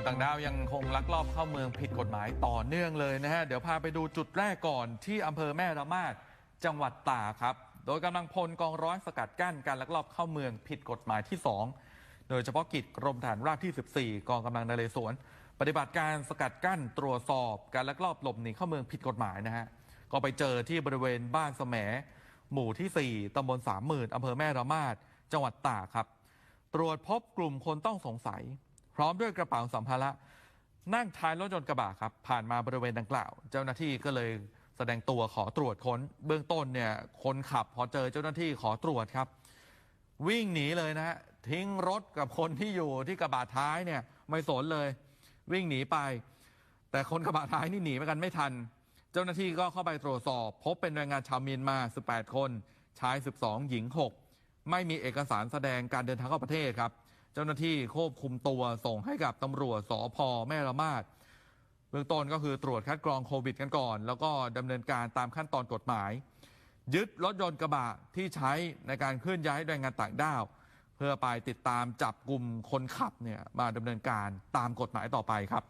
นต่างด้าวยังคงลักลอบเข้าเมืองผิดกฎหมายต่อเนื่องเลยนะฮะ เดี๋ยวพาไปดูจุดแรกก่อนที่อำเภอแม่ระมาดจังหวัดตากครับ โดยกำลังพลกองร้อยสกัดกั้นการลักลอบเข้าเมืองผิดกฎหมายที่ 2 โดยเฉพาะกิจกรมฐานราบที่ 14 กองกำลังนเรศวรปฏิบัติการสกัดกั้นตรวจสอบการลักลอบหลบหนีเข้าเมืองผิดกฎหมายนะฮะ ก็ไปเจอที่บริเวณบ้านแสมหมู่ที่ 4 ตำบลสามหมื่นอำเภอแม่ระมาดจังหวัดตากครับ ตรวจพบกลุ่มคนต้องสงสัย พร้อมด้วยกระเป๋าสัมภาระนั่งท้ายรถยนต์กระบะครับ ผ่านมาบริเวณดังกล่าว เจ้าหน้าที่ก็เลยแสดงตัวขอตรวจค้น เบื้องต้นเนี่ยคนขับพอเจอเจ้าหน้าที่ขอตรวจครับ วิ่งหนีเลยนะฮะทิ้งรถกับคนที่อยู่ที่กระบะท้ายเนี่ยไม่สนเลย วิ่งหนีไป แต่คนกระบะท้ายนี่หนีไปกันไม่ทัน เจ้าหน้าที่ก็เข้าไปตรวจสอบ พบเป็นแรงงานชาวเมียนมา 18 คนชาย 12 หญิง 6 ไม่มีเอกสารแสดงการเดินทางเข้าประเทศครับ เจ้าหน้าที่ควบคุมตัวส่งให้กับตำรวจสพแม่ละมาดเบื้องต้นก็คือตรวจคัดกรองโควิดกันก่อน แล้วก็ดำเนินการตามขั้นตอนกฎหมาย ยึดรถยนต์กระบะที่ใช้ในการเคลื่อนย้ายแรงงานต่างด้าว เพื่อไปติดตามจับกลุ่มคนขับเนี่ยมาดำเนินการตามกฎหมายต่อไปครับ